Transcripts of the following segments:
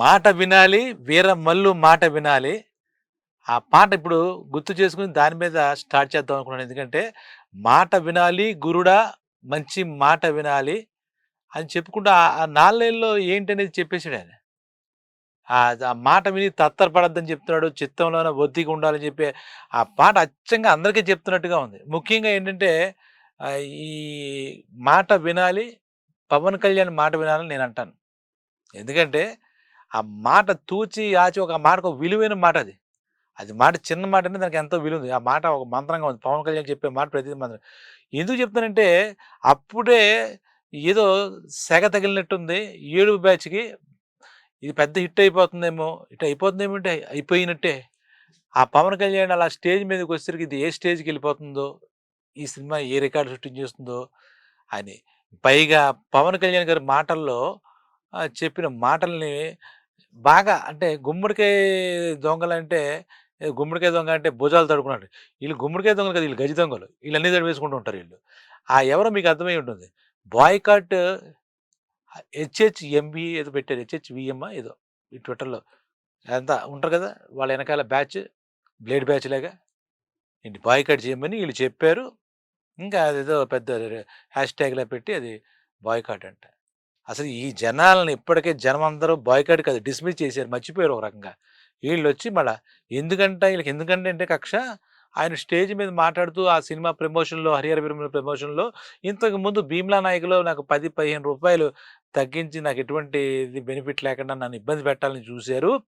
మాట వినాలి వీర మల్లు మాట వినాలి. ఆ పాట ఇప్పుడు గుర్తు చేసుకుని దాని మీద స్టార్ట్ చేద్దాం అనుకున్నాను. ఎందుకంటే మాట వినాలి గురుడా మంచి మాట వినాలి అని చెప్పుకుంటూ ఆ నాలుగేళ్ళలో ఏంటనేది చెప్పేసాడు ఆయన. ఆ మాట విని తత్తరపడద్దని చెప్తున్నాడు చిత్తంలోనే ఒత్తిగా ఉండాలని చెప్పి ఆ పాట అచ్చంగా అందరికీ చెప్తున్నట్టుగా ఉంది. ముఖ్యంగా ఏంటంటే ఈ మాట వినాలి పవన్ కళ్యాణ్ మాట వినాలని నేను అంటాను. ఎందుకంటే ఆ మాట తూచి ఆచి ఒక మాటకు ఒక విలువైన మాట అది. అది మాట చిన్న మాట అంటే దానికి ఎంతో విలువ ఉంది. ఆ మాట ఒక మంత్రంగా ఉంది. పవన్ కళ్యాణ్ చెప్పే మాట ప్రతి మంత్రం. ఎందుకు చెప్తానంటే అప్పుడే ఏదో సెగ తగిలినట్టుంది. ఏడు బ్యాచ్కి ఇది పెద్ద హిట్ అయిపోతుందేమో. హిట్ అయిపోతుందేమో అంటే అయిపోయినట్టే. ఆ పవన్ కళ్యాణ్ అలా స్టేజ్ మీదకి వచ్చేసరికి ఇది ఏ స్టేజ్కి వెళ్ళిపోతుందో? ఈ సినిమా ఏ రికార్డు సృష్టించేస్తుందో అని. పైగా పవన్ కళ్యాణ్ గారి మాటల్లో చెప్పిన మాటల్ని బాగా అంటే గుమ్మడికాయ దొంగలంటే ఏ గుమ్మడికాయ దొంగ అంటే భుజాలు తడుకున్నాడు వీళ్ళు గుమ్మడికాయ దొంగలు కదా వీళ్ళు గజి దొంగలు. వీళ్ళు అన్ని తడివేసుకుంటూ ఉంటారు వీళ్ళు. ఆ ఎవరో మీకు అర్థమై ఉంటుంది. బాయ్కాట్ హెచ్హెచ్ ఎంబీ ఏదో పెట్టారు హెచ్హెచ్ విఎం ఏదో ఈ ట్విట్టర్లో. అంతా ఉంటారు కదా వాళ్ళ వెనకాల బ్యాచ్ బ్లేడ్ బ్యాచ్ లాగా. ఏంటి బాయ్కాట్ చేయమని వీళ్ళు చెప్పారు. ఇంకా అదేదో పెద్ద హ్యాష్ ట్యాగ్లా పెట్టి అది బాయ్కాట్ అంట. అసలు ఈ జనాలను ఇప్పటికే జనం అందరూ బాయ్కాట్ కాదు డిస్మిస్ చేశారు మర్చిపోయారు ఒక రకంగా. వీళ్ళు వచ్చి మళ్ళీ ఎందుకంటే వీళ్ళకి ఎందుకంటే అంటే కక్ష? ఆయన స్టేజ్ మీద మాట్లాడుతూ ఆ సినిమా ప్రమోషన్లో హరిహర వీరమల ప్రమోషన్లో ఇంతకు ముందు భీమ్లా నాయకులో నాకు పది పదిహేను రూపాయలు తగ్గించి నాకు ఎటువంటి బెనిఫిట్ లేకుండా నన్ను ఇబ్బంది పెట్టాలని చూశారు.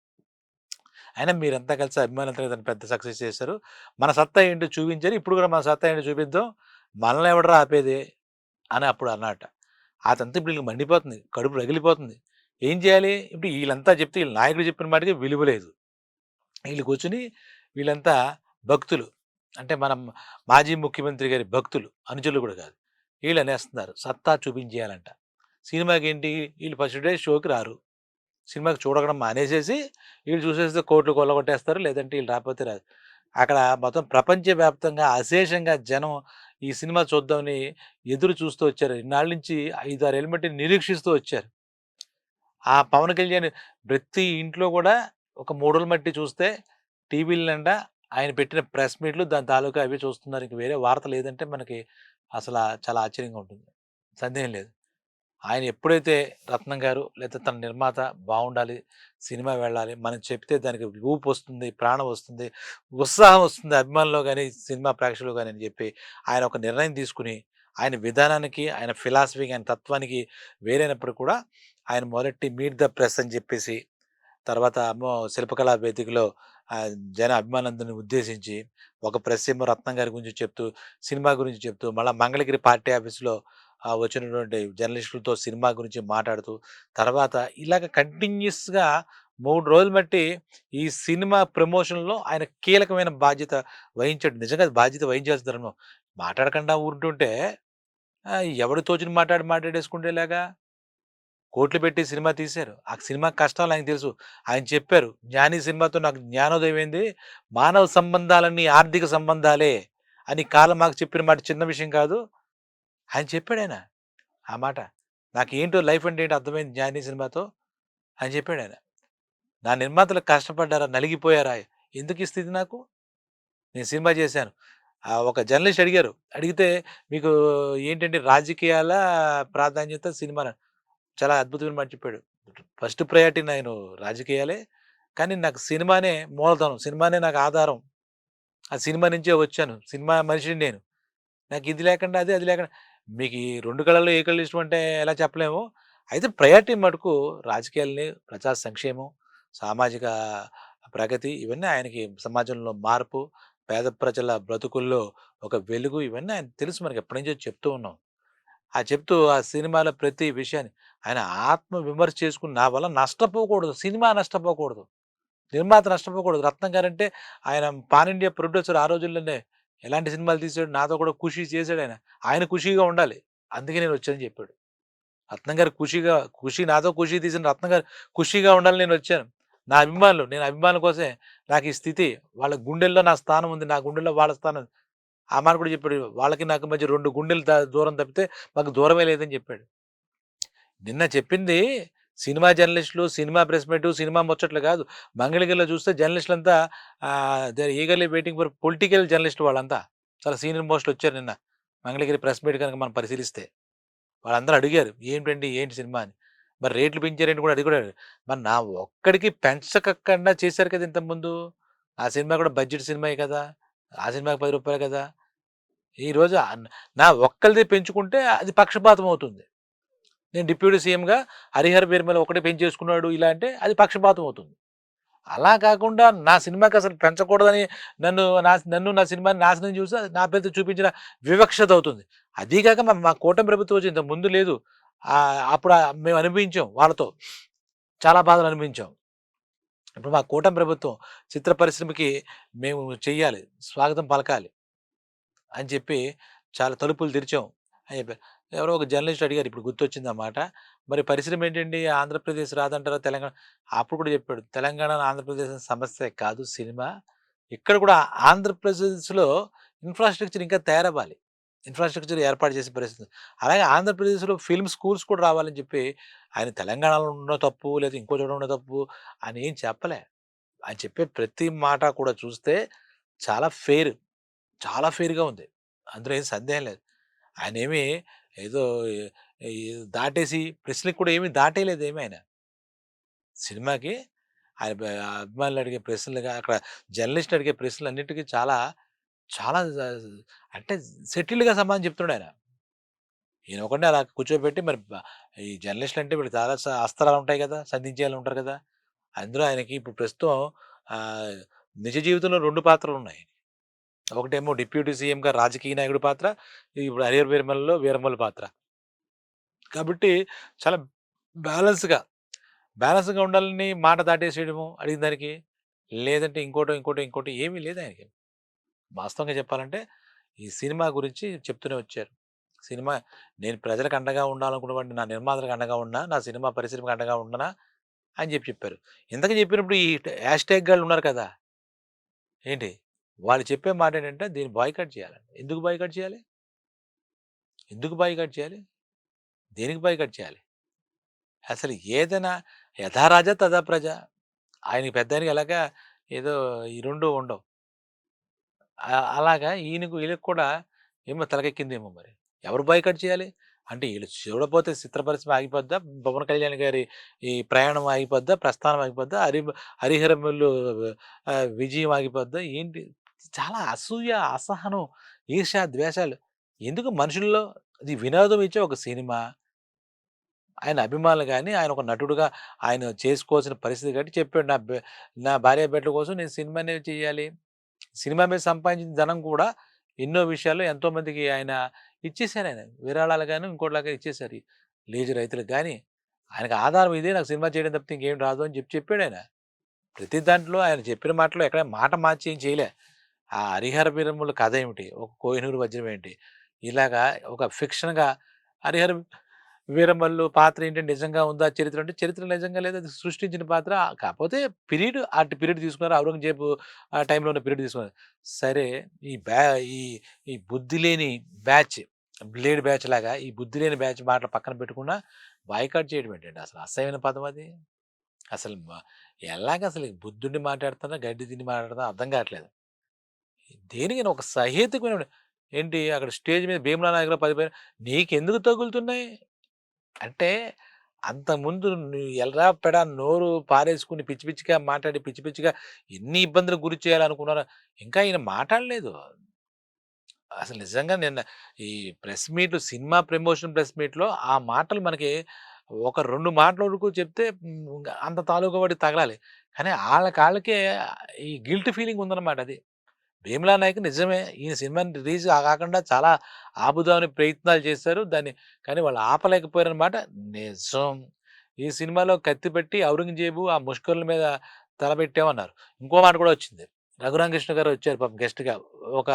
అయినా మీరంతా కలిసి అభిమానులతో దాన్ని పెద్ద సక్సెస్ చేశారు. మన సత్తా ఏంటో చూపించారు. ఇప్పుడు కూడా మన సత్తా ఏంటో చూపిద్దాం. మనల్ని ఎవడరా ఆపేది? అని అప్పుడు అన్నట అదంతా ఇప్పుడు వీళ్ళకి మండిపోతుంది కడుపు రగిలిపోతుంది. ఏం చేయాలి? ఇప్పుడు వీళ్ళంతా చెప్తే వీళ్ళ నాయకుడు చెప్పిన మాటకి విలువ లేదు. వీళ్ళు కూర్చుని వీళ్ళంతా భక్తులు. అంటే మనం మాజీ ముఖ్యమంత్రి గారి భక్తులు అనుచరులు కూడా కాదు. వీళ్ళు అనేస్తున్నారు సత్తా చూపించేయాలంట. సినిమాకి ఏంటి వీళ్ళు ఫస్ట్ డే షోకి రారు. సినిమాకి చూడడం మానేసేసి వీళ్ళు చూసేస్తే కోట్లు కొల్లగొట్టేస్తారు లేదంటే వీళ్ళు రాకపోతే రాదు. అక్కడ మొత్తం ప్రపంచవ్యాప్తంగా అశేషంగా జనం ఈ సినిమా చూద్దామని ఎదురు చూస్తూ వచ్చారు. ఇన్నాళ్ళ నుంచి ఐదారు ఆరు ఎలిమెంట్ నిరీక్షిస్తూ వచ్చారు. ఆ పవన్ కళ్యాణ్ ప్రతి ఇంట్లో కూడా ఒక మూడోల మట్టి చూస్తే టీవీల నిండా ఆయన పెట్టిన ప్రెస్ మీట్లు దాని తాలూకా అవి చూస్తున్నారు. ఇంక వేరే వార్త లేదంటే మనకి అసలు చాలా ఆశ్చర్యంగా ఉంటుంది. సందేహం లేదు. ఆయన ఎప్పుడైతే రత్నం గారు లేదా తన నిర్మాత బాగుండాలి సినిమా వెళ్ళాలి మనం చెప్తే దానికి ఊపు వస్తుంది ప్రాణం వస్తుంది ఉత్సాహం వస్తుంది అభిమానులు కానీ సినిమా ప్రేక్షకులు కానీ అని చెప్పి ఆయన ఒక నిర్ణయం తీసుకుని ఆయన విధానానికి ఆయన ఫిలాసఫీకి ఆయన తత్వానికి వేరైనప్పుడు కూడా ఆయన మొదటి మీట్ ద ప్రెస్ అని చెప్పేసి తర్వాత శిల్పకళా వేదికలో జన అభిమానందని ఉద్దేశించి ఒక ప్రెస్ ఏమో రత్నం గారి గురించి చెప్తూ సినిమా గురించి చెప్తూ మళ్ళీ మంగళగిరి పార్టీ ఆఫీస్లో వచ్చినటువంటి జర్నలిస్టులతో సినిమా గురించి మాట్లాడుతూ తర్వాత ఇలాగ కంటిన్యూస్గా మూడు రోజులు బట్టి ఈ సినిమా ప్రమోషన్లో ఆయన కీలకమైన బాధ్యత వహించాడు. నిజంగా బాధ్యత వహించాల్సిన ధర్మం మాట్లాడకుండా ఊరుంటుంటే ఎవడు తోచిన మాట్లాడి మాట్లాడేసుకుంటేలాగా కోట్లు పెట్టి సినిమా తీశారు. ఆ సినిమా కష్టాలు ఆయనకు తెలుసు. ఆయన చెప్పారు జ్ఞాని సినిమాతో నాకు జ్ఞానోదయం ఏంది? మానవ సంబంధాలన్నీ ఆర్థిక సంబంధాలే అని కాలం మాకు చెప్పిన మాట చిన్న విషయం కాదు. ఆయన చెప్పాడు ఆయన ఆ మాట. నాకు ఏంటో లైఫ్ అంటే ఏంటో అర్థమైంది జ్ఞాని సినిమాతో అని చెప్పాడు ఆయన. నా నిర్మాతలు కష్టపడ్డారా నలిగిపోయారా ఎందుకు ఈ స్థితి నాకు? నేను సినిమా చేశాను. ఒక జర్నలిస్ట్ అడిగారు. అడిగితే మీకు ఏంటంటే రాజకీయాల ప్రాధాన్యత సినిమా చాలా అద్భుతమైన మాట చెప్పాడు. ఫస్ట్ ప్రయారిటీ నేను రాజకీయాలే కానీ నాకు సినిమానే మూలధనం సినిమానే నాకు ఆధారం. ఆ సినిమా నుంచే వచ్చాను సినిమా మనిషిని నేను. నాకు ఇది లేకుండా అది అది లేకుండా మీకు ఈ రెండు కళల్లో ఏ కళలు ఇష్టం అంటే ఎలా చెప్పలేము. అయితే ప్రయారిటీ మటుకు రాజకీయాలని ప్రజా సంక్షేమం సామాజిక ప్రగతి ఇవన్నీ ఆయనకి సమాజంలో మార్పు పేద ప్రజల బ్రతుకుల్లో ఒక వెలుగు ఇవన్నీ ఆయన తెలుసు మనకి ఎప్పటి నుంచో చెప్తూ ఉన్నాం. ఆ చెప్తూ ఆ సినిమాలో ప్రతి విషయాన్ని ఆయన ఆత్మ విమర్శ చేసుకుని నా వల్ల నష్టపోకూడదు సినిమా నష్టపోకూడదు నిర్మాత నష్టపోకూడదు. రత్నం గారంటే ఆయన పాన్ ఇండియా ప్రొడ్యూసర్ ఆ రోజుల్లోనే ఎలాంటి సినిమాలు తీసాడు? నాతో కూడా ఖుషి చేశాడు ఆయన. ఆయన ఖుషీగా ఉండాలి. అందుకే నేను వచ్చానని చెప్పాడు. రత్నం గారు ఖుషిగా ఖుషి నాతో ఖుషి తీసిన రత్నం గారు ఖుషిగా ఉండాలని నేను వచ్చాను. నా అభిమానులు నేను అభిమానుల కోసమే. నాకు ఈ స్థితి వాళ్ళ గుండెల్లో నా స్థానం ఉంది. నా గుండెల్లో వాళ్ళ స్థానం ఆ మాట కూడా చెప్పాడు. వాళ్ళకి నాకు మధ్య రెండు గుండెలు దూరం తప్పితే మాకు దూరమే లేదని చెప్పాడు. నిన్న చెప్పింది సినిమా జర్నలిస్టులు, సినిమా ప్రెస్ మీట్ సినిమా ముచ్చట్లు కాదు. మంగళగిరిలో చూస్తే జర్నలిస్టులంతా ఆహ్, they eagerly waiting for political journalist వాళ్ళంతా. చాలా సీనియర్ మోస్ట్ వచ్చారు నిన్న. మంగళగిరి ప్రెస్ మీట్ కనుక మనం పరిశీలిస్తే. వాళ్ళందరూ అడిగారు. "ఏంటండి? ఏంటి సినిమా?" అని. మరి రేట్లు పెంచారేంటి కూడా అది కూడా అడిగారు. మరి నా ఒక్కడికి పెంచకకుండా చేశారు కదా ఇంతకుముందు. ఆ సినిమా కూడా బడ్జెట్ సినిమాయే కదా! ఆ సినిమాకి పది రూపాయలు కదా! ఈరోజు నా ఒక్కరిది పెంచుకుంటే అది పక్షపాతం అవుతుంది. నేను డిప్యూటీ సీఎంగా హరిహర మీద ఒకటే పెంచేసుకున్నాడు ఇలా అంటే అది పక్షపాతం అవుతుంది. అలా కాకుండా నా సినిమాకి అసలు పెంచకూడదని నన్ను నా నన్ను నా సినిమాని నాశనం చూసి నా పేరుతో చూపించిన వివక్షత అవుతుంది. అదీ కాక మా కూటమి ప్రభుత్వం వచ్చి ఇంత ముందు లేదు. అప్పుడు మేము అనుభవించాం వాళ్ళతో. చాలా బాధలు అనిపించాం ఇప్పుడు మా కూటమి ప్రభుత్వం చిత్ర పరిశ్రమకి మేము చెయ్యాలి. స్వాగతం పలకాలి. అని చెప్పి చాలా తలుపులు తెరిచాం అని చెప్పారు. ఎవరో ఒక జర్నలిస్ట్ అడిగారు ఇప్పుడు గుర్తొచ్చింది అన్నమాట మరి పరిశ్రమ ఏంటండి ఆంధ్రప్రదేశ్ రాదంటారా తెలంగాణ అప్పుడు కూడా చెప్పాడు. తెలంగాణ, ఆంధ్రప్రదేశ్ సమస్య కాదు సినిమా. ఇక్కడ కూడా ఆంధ్రప్రదేశ్‌లో ఇన్‌ఫ్రాస్ట్రక్చర్ ఇంకా తయారవ్వాలి. ఇన్‌ఫ్రాస్ట్రక్చర్ ఏర్పాటు చేసే పరిస్థితి. అలాగే ఆంధ్రప్రదేశ్‌లో ఫిల్మ్ స్కూల్స్ కూడా రావాలని చెప్పి ఆయన తెలంగాణలో ఉన్న తప్పు లేదా ఇంకో చోట ఉన్న తప్పు అని ఏం చెప్పలే. ఆయన చెప్పే ప్రతి మాట కూడా చూస్తే చాలా ఫెయిర్. చాలా ఫెయిర్‌గా ఉంది. అందులో ఏం సందేహం లేదు. ఆయనేమి ఏదో దాటేసి ప్రశ్నలకు కూడా ఏమి దాటేయలేదు ఏమి ఆయన. సినిమాకి ఆయన అభిమానులు అడిగే ప్రశ్నలుగా అక్కడ జర్నలిస్ట్ అడిగే ప్రశ్నలన్నిటికి చాలా చాలా అంటే సెటిల్డ్‌గా సమాధానం చెప్తున్నాడు ఆయన. ఈయన ఒకడినే అలా కూర్చోబెట్టి మరి ఈ జర్నలిస్టులు అంటే వీళ్ళు చాలా అస్త్రాలు ఉంటాయి కదా! సంధించేయాలి ఉంటారు కదా! అందులో ఆయనకి ఇప్పుడు ప్రస్తుతం నిజ జీవితంలో రెండు పాత్రలు ఉన్నాయి ఒకటేమో డిప్యూటీ సీఎంగా రాజకీయ నాయకుడి పాత్ర. ఇప్పుడు హరియర్ వీరమల్లో వీరమల్లు పాత్ర. కాబట్టి చాలా బ్యాలెన్స్‌గా, బ్యాలెన్స్‌గా ఉండాలని మాట దాటేసేయడము అడిగిన దానికి. లేదంటే ఇంకోటో, ఇంకోటో, ఇంకోటో ఏమీ లేదు ఆయనకి. వాస్తవంగా చెప్పాలంటే ఈ సినిమా గురించి చెప్తూనే వచ్చారు. సినిమా నేను ప్రజలకు అండగా ఉండాలనుకున్నటువంటి నా నిర్మాతలకు అండగా ఉన్నా, నా సినిమా పరిశ్రమకు అండగా ఉండనా అని చెప్పి చెప్పారు. ఇంతక చెప్పినప్పుడు ఈ హ్యాష్ ట్యాగ్ గాళ్ళు ఉన్నారు కదా! ఏంటి? వాళ్ళు చెప్పే మాట ఏంటంటే దీన్ని బాయ్కట్ చేయాలండి ఎందుకు బాయ్కట్ చేయాలి? ఎందుకు బాయ్కట్ చేయాలి? దేనికి బాయ్కట్ చేయాలి? అసలు ఏదైనా యథారాజ తథా ప్రజ. ఆయనకి పెద్దాయనకి ఎలాగా ఏదో ఈ రెండు ఉండవు. అలాగా ఈయనకు వీళ్ళకి కూడా ఏమో తలకెక్కిందేమో మరి. ఎవరు బాయ్కట్ చేయాలి? అంటే వీళ్ళు చూడపోతే చిత్రపరిశ్రమ ఆగిపోద్దా? పవన్ కళ్యాణ్ గారి ఈ ప్రయాణం ఆగిపోద్దా? ప్రస్థానం ఆగిపోద్దా? హరి హరిహరములు విజయం ఆగిపోద్దా? ఏంటి? చాలా అసూయ, అసహనం, ఈర్ష ద్వేషాలు. ఎందుకు మనుషుల్లో అది వినోదం ఇచ్చే ఒక సినిమా. ఆయన అభిమానులు గాని, ఆయన ఒక నటుడుగా ఆయన చేసుకోవాల్సిన పరిస్థితి కాబట్టి చెప్పాడు. నా బె నా భార్య బిడ్డల కోసం నేను సినిమానే చేయాలి. సినిమా మీద సంపాదించిన ధనం కూడా ఎన్నో విషయాల్లో ఎంతోమందికి ఆయన ఇచ్చేసారు ఆయన. విరాళాలు గాని, ఇంకోటిలాగా ఇచ్చేసారు. లేజు రైతులకు గాని, ఆయనకు ఆధారం ఇదే నాకు సినిమా చేయడం తప్పితే ఇంకేం రాదు అని చెప్పి చెప్పాడాయన. ప్రతి దాంట్లో ఆయన చెప్పిన మాటలో ఎక్కడ మాట మార్చి ఏం చేయలే. ఆ హరిహర వీరముల కథ ఏమిటి? ఒక కోహినూరు వజ్రం ఏంటి? ఇలాగా ఒక ఫిక్షన్‌గా హరిహర వీరమల్లు పాత్ర ఏంటి నిజంగా ఉందా చరిత్ర అంటే చరిత్ర నిజంగా లేదా అది సృష్టించిన పాత్ర. కాకపోతే పీరియడ్ అటు పీరియడ్ తీసుకున్నారు. ఔరంగజేబు ఆ టైంలో ఉన్న పీరియడ్ తీసుకున్నారు. సరే ఈ బ్యా ఈ ఈ బుద్ధి లేని బ్యాచ్ బ్లేడ్ బ్యాచ్ లాగా ఈ బుద్ధి లేని బ్యాచ్ మాటలు పక్కన పెట్టకుండా బాయ్‌కాట్ చేయడం ఏంటండి అసలు అసహ్యమైన పదం అది. అసలు ఎలాగ అసలు బుద్ధుడిని మాట్లాడుతున్నా, గడ్డి తిని మాట్లాడుతున్నా అర్థం కావట్లేదు. దేనికైనా ఒక సహేతుకమైన ఏంటి అక్కడ స్టేజ్ మీద భీమలా నాయకులు 10 పేరు నీకెందుకు తగులుతున్నాయి? అంటే అంతకుముందు ఎలా పెడ నోరు పారేసుకొని పిచ్చి పిచ్చిగా మాట్లాడి పిచ్చి పిచ్చిగా ఎన్ని ఇబ్బందులకు గురి చేయాలనుకున్నారో ఇంకా ఈయన మాట్లాడలేదు. అసలు నిజంగా నిన్న ఈ press meet cinema promotion press మీట్‌లో ఆ మాటలు మనకి ఒక రెండు మాటల వరకు చెప్తే అంత తాలూకా వాడి తగలాలి. కానీ వాళ్ళ కాళ్ళకే ఈ గిల్ట్ ఫీలింగ్ ఉందన్నమాట అది. భీమ్లా నాయక్ నిజమే. ఈయన సినిమాని రిలీజ్ కాకుండా చాలా ఆపుదామని ప్రయత్నాలు చేశారు. దాన్ని కానీ వాళ్ళు ఆపలేకపోయారన్నమాట నిజం. ఈ సినిమాలో కత్తి పెట్టి ఔరంగజేబు ఆ ముష్కరుల మీద తలపెట్టామన్నారు. ఇంకో మాట కూడా వచ్చింది. రఘురామకృష్ణ గారు వచ్చారు పాపం గెస్ట్‌గా ఒక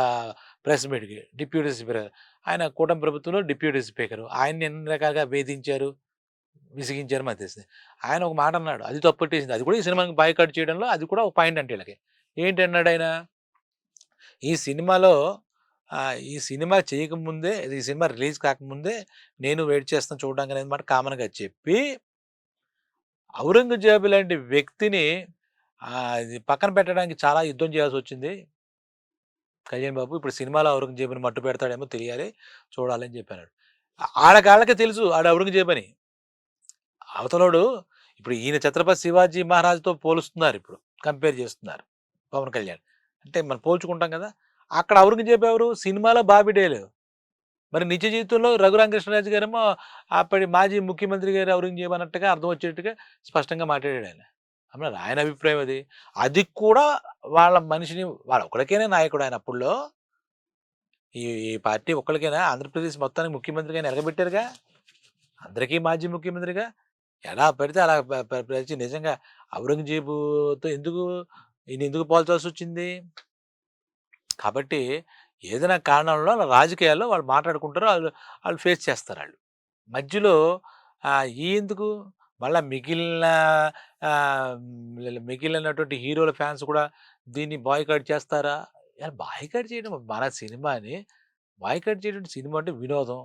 ప్రెస్ మీట్‌కి డిప్యూటీ స్పీకర్. ఆయన కూటమి ప్రభుత్వంలో డిప్యూటీ స్పీకర్. ఆయన్ని ఎన్ని రకాలుగా వేధించారు, విసిగించారు మాకు తెలిసింది ఆయన ఒక మాట అన్నాడు. అది తప్పట్టేసింది. అది కూడా ఈ సినిమాకి బాయ్‌కాట్ చేయడంలో అది కూడా ఒక పాయింట్ అంటే వీళ్ళకి ఏంటన్నాడు ఆయన? ఈ సినిమాలో ఈ సినిమా చేయకముందే ఈ సినిమా రిలీజ్ కాకముందే నేను వెయిట్ చేస్తాను చూడడానికి అనేది మాట కామన్‌గా చెప్పి ఔరంగజేబు లాంటి వ్యక్తిని పక్కన పెట్టడానికి చాలా యుద్ధం చేయాల్సి వచ్చింది కళ్యాణ్ బాబు ఇప్పుడు సినిమాలో ఔరంగజేబుని మట్టు పెడతాడేమో తెలియాలి. చూడాలని చెప్పాను ఆడకాళ్ళకే తెలుసు ఆడ ఔరంగజేబని. అవతలోడు ఇప్పుడు ఈయన 'ఛత్రపతి శివాజీ మహారాజుతో పోలుస్తున్నారు ఇప్పుడు కంపేర్ చేస్తున్నారు పవన్ కళ్యాణ్. అంటే మనం పోల్చుకుంటాం కదా! అక్కడ ఔరంగజేబు ఎవరు? సినిమాలో బాబీ మరి నిజ జీవితంలో రఘురామకృష్ణరాజు గారేమో అప్పటి మాజీ ముఖ్యమంత్రి గారు ఔరంగజేబు అన్నట్టుగా అర్థం వచ్చేట్టుగా స్పష్టంగా మాట్లాడాడాయన. మరి ఆయన అభిప్రాయం అది. అది కూడా వాళ్ళ మనిషిని వాళ్ళ ఒకరికైనా నాయకుడు ఆయన అప్పుడులో? ఈ ఈ పార్టీ ఒక్కరికైనా ఆంధ్రప్రదేశ్ మొత్తానికి ముఖ్యమంత్రిగా నిలగబెట్టారుగా. అందరికీ మాజీ ముఖ్యమంత్రిగా. ఎలా పడితే అలా పరిచి నిజంగా ఔరంగజేబుతో ఎందుకు ఈ ఎందుకు పోల్చాల్సి వచ్చింది కాబట్టి ఏదైనా కారణంలో రాజకీయాల్లో వాళ్ళు మాట్లాడుకుంటారు. వాళ్ళు వాళ్ళు ఫేస్ చేస్తారు వాళ్ళు మధ్యలో ఈ ఎందుకు మళ్ళీ మిగిలిన మిగిలినటువంటి హీరోల ఫ్యాన్స్ కూడా దీన్ని బాయ్‌కాట్ చేస్తారా? యాహ్! బాయ్‌కాట్ చేయడం మన సినిమాని బాయ్‌కాట్ చేయడం సినిమా అంటే వినోదం.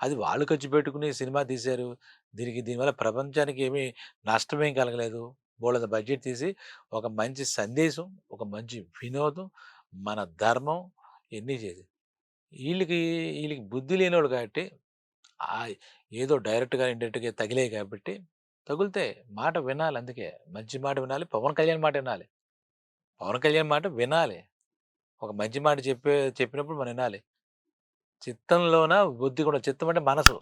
అది వాళ్ళు ఖర్చు పెట్టుకుని సినిమా తీశారు. దీనికి దీనివల్ల ప్రపంచానికి ఏమి నష్టమేం కలగలేదు. బోళ్ళ బడ్జెట్ తీసి ఒక మంచి సందేశం, ఒక మంచి వినోదం, మన ధర్మం ఇవన్నీ చేసి వీళ్ళకి వీళ్ళకి బుద్ధి లేనివాడు కాబట్టి ఏదో డైరెక్ట్‌గా, ఇండైరెక్ట్‌గా తగిలాయి కాబట్టి తగిలితే మాట వినాలి అందుకే. మంచి మాట వినాలి. పవన్ కళ్యాణ్ మాట వినాలి. పవన్ కళ్యాణ్ మాట వినాలి. ఒక మంచి మాట చెప్పే చెప్పినప్పుడు మనం వినాలి. చిత్తంలోన బుద్ధి కూడా చిత్తం అంటే మనసు.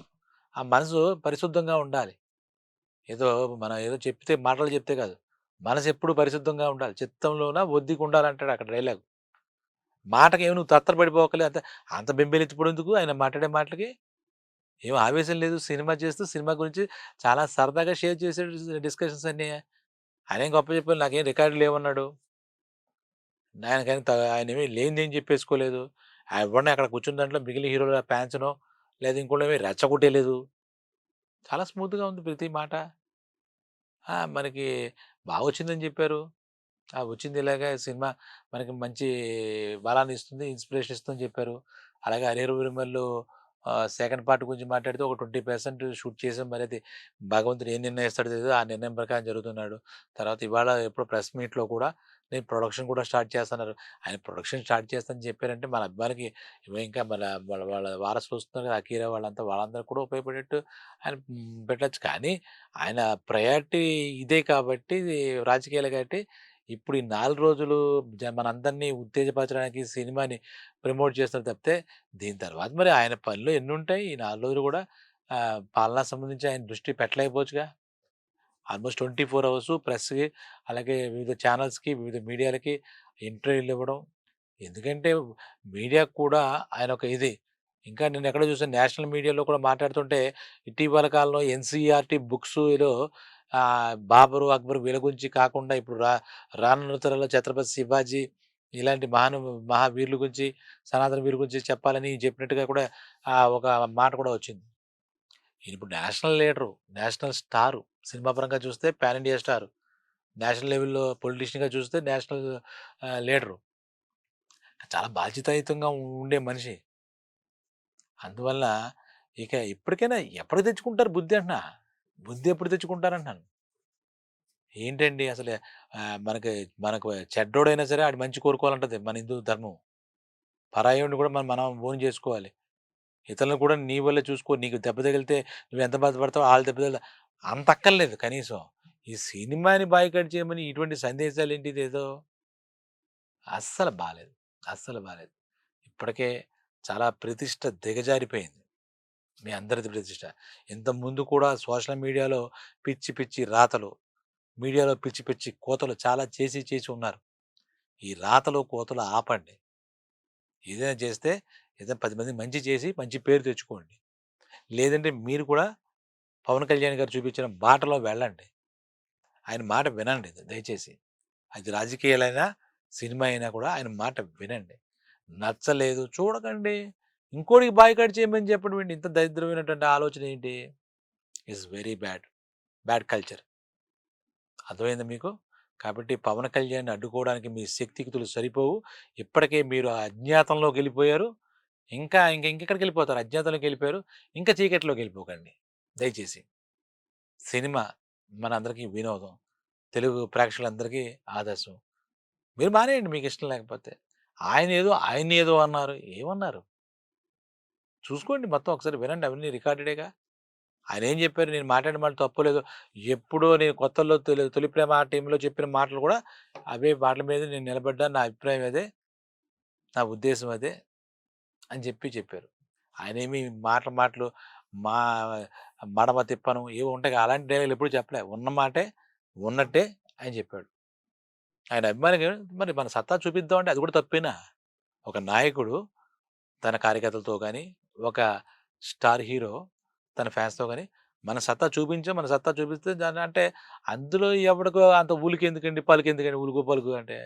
ఆ మనసు పరిశుద్ధంగా ఉండాలి. ఏదో మనం ఏదో చెప్తే మాటలు చెప్తే కాదు. మనసు ఎప్పుడు పరిశుద్ధంగా ఉండాలి. చిత్తంలోన ఒద్దికి ఉండాలంటాడు అక్కడ డైలాగు. ఏమి నువ్వు తత్తరపడిపోకలే అంత అంత బెంబేలెత్తిపోవడెందుకు ఆయన మాట్లాడే మాటలకి? ఏం ఆవేశం లేదు. సినిమా చేస్తూ సినిమా గురించి చాలా సరదాగా షేర్ చేసాడు డిస్కషన్స్ అన్నీ. ఆయనేం గొప్ప చెప్పాడు నాకేం రికార్డు లేవన్నాడు. ఆయనకైనా త ఏమీ లేనిదేం చెప్పేసుకోలేదు. ఎవడిని అక్కడ కూర్చున్న దాంట్లో మిగిలిన హీరోల ప్యాన్స్నో లేదా ఇంకోళ్ళేమి రెచ్చగొట్టేయలేదు. చాలా స్మూత్‌గా ఉంది ప్రతి మాట. మనకి బాగా వచ్చిందని చెప్పారు. వచ్చింది ఇలాగే సినిమా మనకి మంచి బలాన్ని ఇస్తుంది, ఇన్స్పిరేషన్ ఇస్తుందని చెప్పారు. అలాగే అరేరు వీరమల్లు' సెకండ్ పార్ట్ గురించి మాట్లాడితే ఒక 20% షూట్ చేసాం. మరి అది భగవంతుడు ఏం నిర్ణయిస్తాడో ఆ నిర్ణయం ప్రకారం జరుగుతున్నాడు. తర్వాత ఇవాళ ఎప్పుడో ప్రెస్ మీట్‌లో కూడా నేను ప్రొడక్షన్ కూడా స్టార్ట్ చేస్తున్నారు ఆయన ప్రొడక్షన్ స్టార్ట్ చేస్తానని చెప్పారంటే మన అభిమానికి ఇంకా మన వాళ్ళ వాళ్ళ వారసులు వస్తున్నారు కదా! అకీరా వాళ్ళంతా వాళ్ళందరూ కూడా ఉపయోగపడేట్టు ఆయన పెట్టచ్చు కానీ ఆయన ప్రయారిటీ ఇదే కాబట్టి రాజకీయాలు కాబట్టి ఇప్పుడు ఈ నాలుగు రోజులు జ మనందరిని ఉత్తేజపరచడానికి సినిమాని ప్రమోట్ చేస్తారు తప్పితే దీని తర్వాత మరి ఆయన పనులు ఎన్ని ఉంటాయి ఈ నాలుగు రోజులు కూడా పాలన పాలనా సంబంధించి ఆయన దృష్టి పెట్టలేకపోవచ్చుగా? ఆల్మోస్ట్ ట్వంటీ ఫోర్ అవర్స్ ప్రెస్‌కి అలాగే వివిధ ఛానల్స్‌కి, వివిధ మీడియాలకి ఇంటర్వ్యూలు ఇవ్వడం. ఎందుకంటే మీడియా కూడా ఆయన ఒక ఇది. ఇంకా నేను ఎక్కడో చూసాను నేషనల్ మీడియాలో కూడా మాట్లాడుతుంటే ఇటీవల కాలంలో ఎన్సీఆర్టీ బుక్స్‌లో బాబరు, అక్బర్ వీళ్ళ గురించి కాకుండా ఇప్పుడు రా రానున్న తరాల్లో ఛత్రపతి శివాజీ ఇలాంటి మహాను మహావీరుల గురించి, సనాతన వీరుల గురించి చెప్పాలని చెప్పినట్టుగా కూడా ఒక మాట కూడా వచ్చింది. ఈయనిప్పుడు national leader, national star. Cinema పరంగా చూస్తే పాన్ ఇండియా స్టారు. నేషనల్ లెవెల్‌లో పొలిటీషియన్‌గా చూస్తే నేషనల్ లీడరు. చాలా బాధ్యతాయుతంగా ఉండే మనిషి. అందువల్ల ఇక ఇప్పటికైనా ఎప్పుడు తెచ్చుకుంటారు బుద్ధి అంటున్నా. బుద్ధి ఎప్పుడు తెచ్చుకుంటారంటున్నాను. ఏంటండి అసలు మనకి మనకు చెడ్డోడైనా సరే ఆడి మంచి కోరుకోవాలంటది మన హిందూ ధర్మం. పరాయోడిని కూడా మనం మనం ఓన్ చేసుకోవాలి. ఇతరులను కూడా నీ వల్ల చూసుకో. నీకు దెబ్బ తగిలితే నువ్వు ఎంత బాధపడతావు వాళ్ళు దెబ్బ తగిలి అంత అక్కర్లేదు కనీసం. ఈ సినిమాని బాయికట్ చేయమని ఇటువంటి సందేశాలు ఏంటిది ఏదో అస్సలు బాగాలేదు అస్సలు బాగాలేదు ఇప్పటికే చాలా ప్రతిష్ట దిగజారిపోయింది. మీ అందరిది ప్రతిష్ట. ఇంతకుముందు కూడా సోషల్ మీడియాలో పిచ్చి పిచ్చి రాతలు, మీడియాలో పిచ్చి పిచ్చి కోతలు చాలా చేసి చేసి ఉన్నారు. ఈ రాతలు, కోతలు ఆపండి. ఏదైనా చేస్తే ఏదైనా పది మంది మంచి చేసి మంచి పేరు తెచ్చుకోండి. లేదంటే మీరు కూడా పవన్ కళ్యాణ్ గారు చూపించిన బాటలో వెళ్ళండి. ఆయన మాట వినండి దయచేసి. అది రాజకీయాలైనా, సినిమా అయినా కూడా ఆయన మాట వినండి. నచ్చలేదు చూడకండి. ఇంకోటికి బాయ్‌కాట్ చేయమని చెప్పడం ఏంటి? ఇంత దరిద్రమైనటువంటి ఆలోచన ఏంటి? Is very bad. Bad culture. అర్థమైంది మీకు? కాబట్టి పవన్ కళ్యాణ్‌ని అడ్డుకోవడానికి మీ శక్తికితులు సరిపోవు. ఇప్పటికే మీరు అజ్ఞాతంలోకెళ్ళిపోయారు. ఇంకా ఇంకా ఇంకెక్కడికి వెళ్ళిపోతారు అజ్ఞాతంలోకి వెళ్ళిపోయారు ఇంకా చీకటిలోకెళ్ళిపోకండి దయచేసి. సినిమా మనందరికీ వినోదం. తెలుగు ప్రేక్షకులందరికీ ఆదర్శం. మీరు మానేయండి ఇష్టం లేకపోతే. ఆయన ఏదో ఆయన ఏదో అన్నారు. ఏమన్నారు? చూసుకోండి మొత్తం ఒకసారి వినండి అవన్నీ రికార్డెడేగా. ఆయనేం చెప్పారు నేను మాట్లాడిన మాట తప్పలేదు ఎప్పుడో నేను కొత్తలో తొలి తొలి ప్రేమ ఆ టైంలో చెప్పిన మాటలు కూడా అవే మాటల మీద నేను నిలబడ్డాను. నా అభిప్రాయం అదే. నా ఉద్దేశం అదే అని చెప్పి చెప్పారు. ఆయనేమి మాటలు మాటలు మా మడమ తిప్పను ఏవో ఉంటాయి. అలాంటి డైలాగులు ఎప్పుడు చెప్పలే. ఉన్న మాటే ఉన్నట్టే ఆయన చెప్పాడు. ఆయన అభిమానికి మరి మన సత్తా చూపిద్దాం అంటే అది కూడా తప్పేనా? ఒక నాయకుడు తన కార్యకర్తలతో కానీ ఒక స్టార్ హీరో తన ఫ్యాన్స్‌తో కానీ మన సత్తా చూపించే మన సత్తా చూపిస్తే దాని అంటే అందులో ఎవడికో అంత ఊరికి ఎందుకండి పలుకు ఎందుకండి ఊలుకో పలుకు అంటే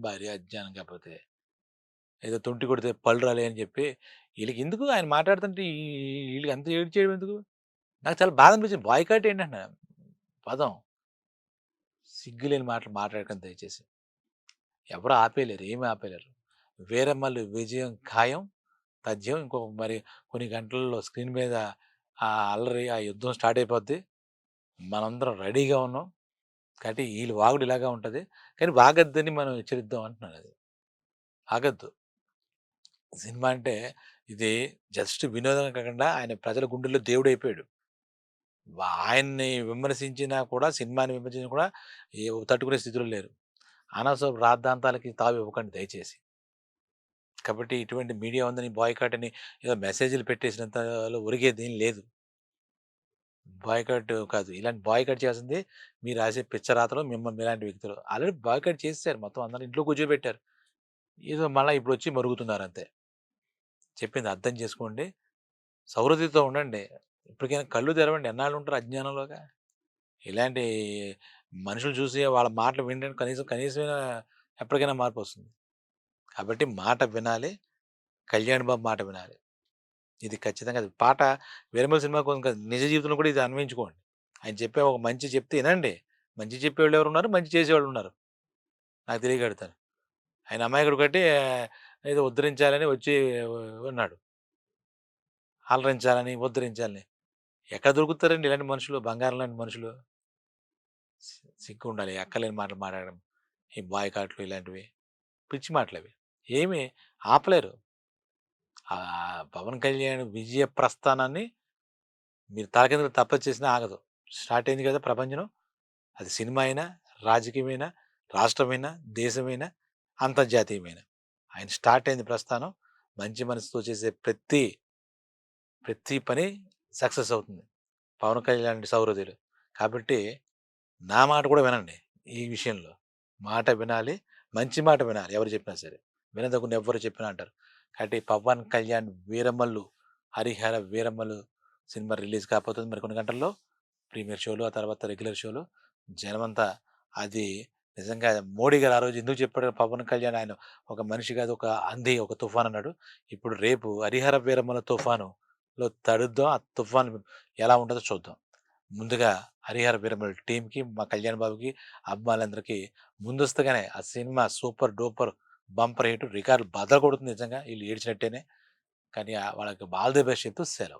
భారీ అజ్ఞానం కాకపోతే. ఏదో తొంటి కొడితే పళ్ళు రాలే అని చెప్పి వీళ్ళకి ఎందుకు ఆయన మాట్లాడుతుంటే ఈ ఈళ్ళకి అంత ఏడ్చేయడం ఎందుకు? నాకు చాలా బాధ అనిపించింది. బాయ్‌కాట్ ఏంటంటే పదం. సిగ్గులేని మాటలు మాట్లాడకండి దయచేసి. ఎవరు ఆపేయలేరు. ఏమి ఆపేయలేరు. వేరమ్మలు విజయం ఖాయం. తథ్యం. ఇంకో మరి కొన్ని గంటల్లో స్క్రీన్ మీద ఆ అల్లరి, ఆ యుద్ధం స్టార్ట్ అయిపోద్ది. మనందరం రెడీగా ఉన్నాం. కాబట్టి వీళ్ళు వాగుడు ఇలాగా ఉంటుంది కానీ వాగద్దని మనం హెచ్చరిద్దాం అంటున్నాను అది. ఆగొద్దు. సినిమా అంటే ఇది జస్ట్ వినోదం కాకుండా ఆయన ప్రజల గుండెల్లో దేవుడు అయిపోయాడు ఆయన్ని విమర్శించినా కూడా సినిమాని విమర్శించినా కూడా ఏ తట్టుకునే స్థితిలో లేరు. అనవసరపు రాద్ధాంతాలకి తావి ఇవ్వకండి దయచేసి. కాబట్టి ఇటువంటి మీడియా ఉందని బాయ్‌కాట్ అని ఏదో మెసేజ్‌లు పెట్టేసినంతలో ఒరిగేదేం లేదు. బాయ్‌కాట్ కాదు. ఇలాంటి బాయ్‌కాట్ చేయాల్సింది మీరు రాసే పిచ్చరాతలు మిమ్మల్ని మీలాంటి వ్యక్తులు. ఆల్రెడీ బాయ్‌కాట్ చేసేసారు మొత్తం అందరిని ఇంట్లో కూర్చోబెట్టారు. ఏదో మళ్ళా ఇప్పుడొచ్చి మరుగుతున్నారంతే. చెప్పింది అర్థం చేసుకోండి. సౌహృదయతో ఉండండి. ఇప్పటికైనా కళ్ళు తెరవండి. ఎన్నాళ్ళు ఉంటారు అజ్ఞానంలోగా? ఇలాంటి మనుషులు చూసి వాళ్ళ మాటలు వినండి కనీసం కనీసమైన ఎప్పటికైనా మార్పు వస్తుంది కాబట్టి మాట వినాలి. కళ్యాణ్ బాబు మాట వినాలి. ఇది ఖచ్చితంగా అది పాట 'వీరమల్లు' సినిమా కొంత నిజ జీవితంలో కూడా ఇది అన్వయించుకోండి. ఆయన చెప్పే ఒక మంచి చెప్తే ఇనండి. మంచి చెప్పేవాళ్ళు ఎవరున్నారు? మంచి చేసేవాళ్ళున్నారు. నాకు తెలియక ఆయన అమ్మాయికుడు కట్టి ఏదో ఉద్ధరించాలని వచ్చి ఉన్నాడు. అలరించాలని, ఉద్ధరించాలని. ఎక్కడ దొరుకుతారండి ఇలాంటి మనుషులు? బంగారం లాంటి మనుషులు. సిగ్గు ఉండాలి అక్కలేని మాటలు మాట్లాడడం. ఈ బాయ్‌కాట్లు ఇలాంటివి. పిచ్చి మాటలు అవి ఏమి ఆపలేరు. పవన్ కళ్యాణ్ విజయ ప్రస్థానాన్ని మీరు తలకిందులు తప్ప చేసినా ఆగదు. స్టార్ట్ అయింది కదా ప్రపంచం. అది సినిమా అయినా, రాజకీయమైనా, రాష్ట్రమైనా, దేశమైనా, అంతర్జాతీయమైనా ఆయన స్టార్ట్ అయింది ప్రస్థానం. మంచి మనసుతో చేసే ప్రతి, ప్రతి పని సక్సెస్ అవుతుంది. పవన్ కళ్యాణ్ లాంటి కాబట్టి నా మాట కూడా వినండి ఈ విషయంలో. మాట వినాలి. మంచి మాట వినాలి ఎవరు చెప్పినా సరే. వినదగున ఎవ్వరు చెప్పినా అంటారు. కాబట్టి పవన్ కళ్యాణ్ 'వీరమల్లు', 'హరిహర వీరమల్లు' సినిమా రిలీజ్ కాబోతుంది మరికొన్ని గంటల్లో. ప్రీమియర్ షోలు, ఆ తర్వాత రెగ్యులర్ షోలు. జనమంతా అది నిజంగా మోడీ గారు ఆ రోజు ఎందుకు చెప్పాడు పవన్ కళ్యాణ్ ఆయన ఒక మనిషి కాదు ఒక అంధి, ఒక తుఫాన్ అన్నాడు. ఇప్పుడు రేపు 'హరిహర వీరమల్లు' తుఫానులో తడుద్దాం. ఆ తుఫాన్ ఎలా ఉంటుందో చూద్దాం. ముందుగా 'హరిహర వీరమ్మల టీంకి మా కళ్యాణ్ బాబుకి, అభిమానులందరికీ ముందస్తుగానే ఆ cinema super duper bumper hit record బద్దలు కొడుతుంది నిజంగా. వీళ్ళు ఏడ్చినట్టేనే. కానీ వాళ్ళకి ఆల్ ది బెస్ట్ చెప్తూ సెలవు.